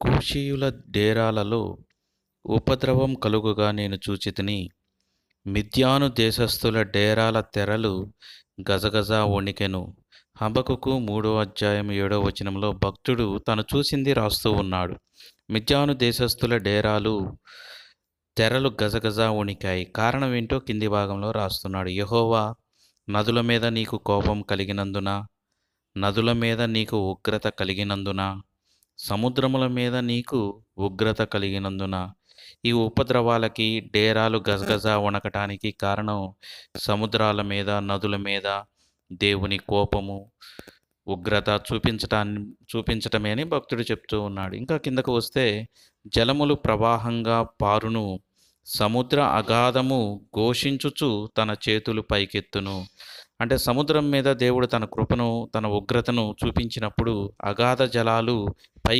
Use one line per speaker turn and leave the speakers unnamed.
కూషీయుల డేరాలలో ఉపద్రవం కలుగగా నేను చూచితిని. మిద్యాను దేశస్థుల డేరాల తెరలు గజగజ వణికెను. హబకుకు మూడో అధ్యాయం ఏడో వచనంలో భక్తుడు తను చూసింది రాస్తూ ఉన్నాడు. మిద్యాను దేశస్థుల డేరాలు తెరలు గజగజ వణికాయి. కారణం ఏంటో కింది భాగంలో రాస్తున్నాడు. యహోవా నదుల మీద నీకు కోపం కలిగినందున నదుల మీద నీకు ఉగ్రత కలిగినందున సముద్రముల మీద నీకు ఉగ్రత కలిగినందున ఈ ఉపద్రవాలకి డేరాలు గజగజ వణకటానికి కారణం సముద్రాల మీద నదుల మీద దేవుని కోపము ఉగ్రత చూపించటాన్ని చూపించటమే అని భక్తుడు చెప్తూ ఉన్నాడు. ఇంకా కిందకు వస్తే జలములు ప్రవాహంగా పారును సముద్ర అగాధము ఘోషించుచు తన చేతులు పైకెత్తును. అంటే సముద్రం మీద దేవుడు తన కృపను తన ఉగ్రతను చూపించినప్పుడు అగాధ జలాలు పై